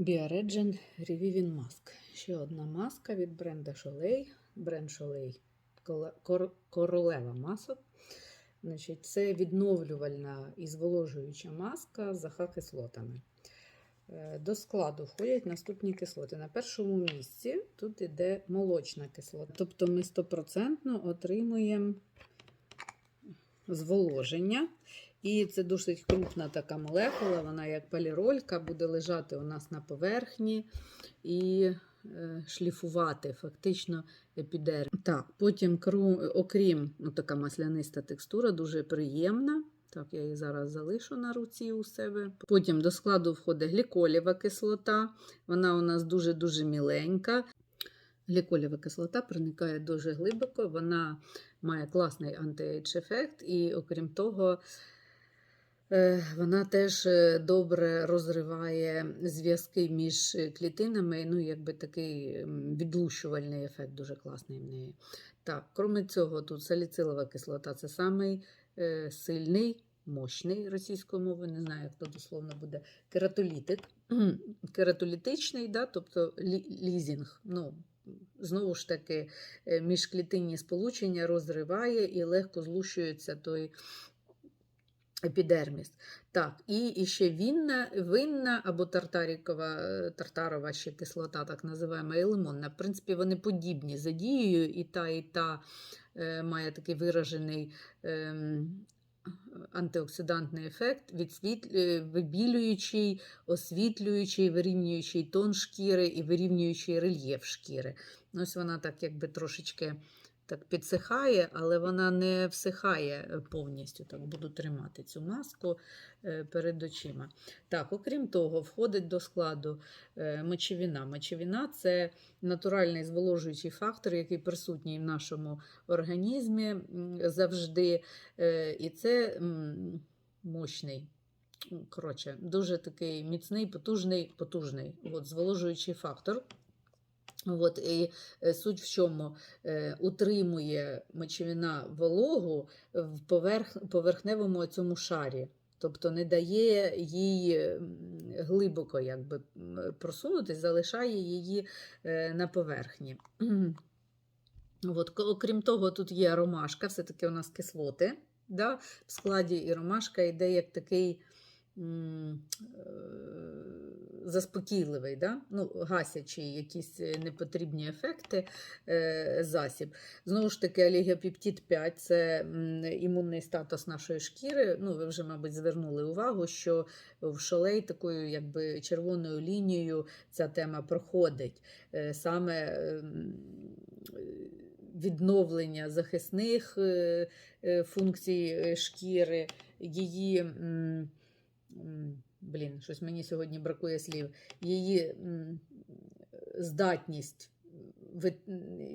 Bioregin Reviving Mask. Ще одна маска від бренда Шолей. Бренд Шолей Королева масок. Значить, Це відновлювальна і зволожуюча маска з АХ-кислотами. Е, До складу входять наступні кислоти. На першому місці тут йде молочна кислота. Тобто ми 100% отримуємо зволоження. І це досить крупна така молекула, вона як поліролька, буде лежати у нас на поверхні і е, шліфувати фактично епідерм. Так, потім, окрім ну, така масляниста текстура, дуже приємна. Так, я її зараз залишу на руці у себе. Потім до складу входить гліколєва кислота. Вона у нас дуже-дуже міленька. Гліколєва кислота проникає дуже глибоко, вона має класний анти-ейдж ефект, і окрім того, вона теж е, добре розриває зв'язки між клітинами. Ну, якби такий відлущувальний ефект дуже класний в неї. Так, крім цього, тут саліцилова кислота це самий е, сильний, мощний російською мовою, не знаю, як то дословно буде, кератолітик. Кератолітичний, да, тобто лізінг. Ну, Знову ж таки, е, міжклітинні сполучення розриває і легко злущується той епідерміс. Так, і, і ще вінна, винна або тартарікова, е, тартарова ще кислота, так називаємо, і лимонна. В принципі, вони подібні за дією, і та, і та е, має такий виражений. ем, Антиоксидантний ефект, е, вибілюючий, освітлюючий, вирівнюючий тон шкіри і вирівнюючий рельєф шкіри. Ось вона так якби трошечки так підсихає, але вона не всихає е, повністю. Так буду тримати цю маску е, перед очима. Так, окрім того, входить до складу е, мочевина. Мочевина це натуральний зволожуючий фактор, який присутній в нашому організмі завжди. І це мощний. Коротше, дуже такий міцний, потужний, потужний от, зволожуючий фактор. От, і е, суть в чому е, утримує мочевина вологу в поверх, поверхневому цьому шарі. Тобто не дає їй глибоко якби, просунутись, залишає її е, на поверхні. От, окрім того, тут є ромашка, все-таки у нас кислоти. Да? В складі і ромашка йде як такий м, е, заспокійливий, да? ну, гасячий якісь е, непотрібні ефекти е, засіб. Знову ж таки, алігапептид 5 це імунний статус нашої шкіри. Ну, ви вже, мабуть, звернули увагу, що в шолей такою якби червоною лінією ця тема проходить. Е, Саме ем, відновлення захисних е, е, функцій е, шкіри, її. Блін, щось мені сьогодні бракує слів. Її здатність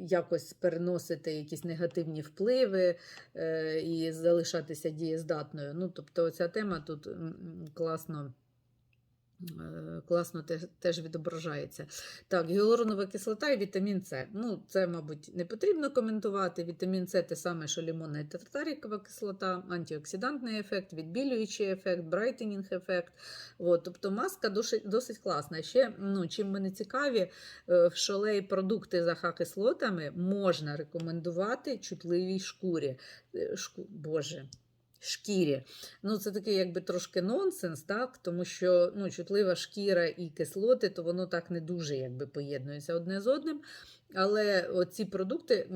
якось переносити якісь негативні впливи е, і залишатися дієздатною. Ну, тобто, ця тема тут класно. Е, Класно те- теж відображається. Так, гіалуронова кислота і вітамін С. Ну, це, мабуть, не потрібно коментувати. Вітамін С те саме, що лимонна і тартарікова кислота, антиоксидантний ефект, відбілюючий ефект, брайтенінг ефект. От, тобто маска досить, досить класна. Ще, ну, чим мене цікаві, е, в шолей продукти з АХ-кислотами можна рекомендувати чутливій шкурі. Е, Шку... Боже. Шкірі. Ну, це такий якби трошки нонсенс, так? тому що ну, чутлива шкіра і кислоти, то воно так не дуже якби, поєднується одне з одним. Але ці продукти,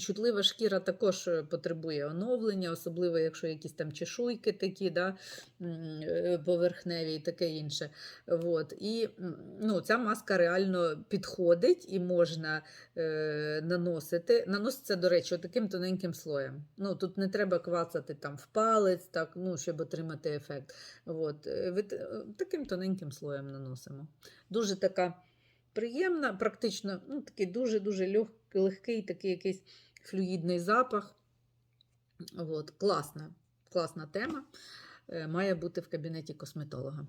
чутлива шкіра також е, потребує оновлення, особливо якщо якісь там чешуйки такі, да, е, поверхневі і таке інше. От. І ну, ця маска реально підходить і можна е, наносити. Наноситься, до речі, таким тоненьким слоєм. Ну, тут не треба квацати там в палець, так, ну, щоб отримати ефект. От. е, е, Таким тоненьким слоєм наносимо. Дуже така приємна, практично ну, такий дуже-дуже легкий, такий якийсь флюїдний запах. От. Класна, класна тема. Е, Має бути в кабінеті косметолога.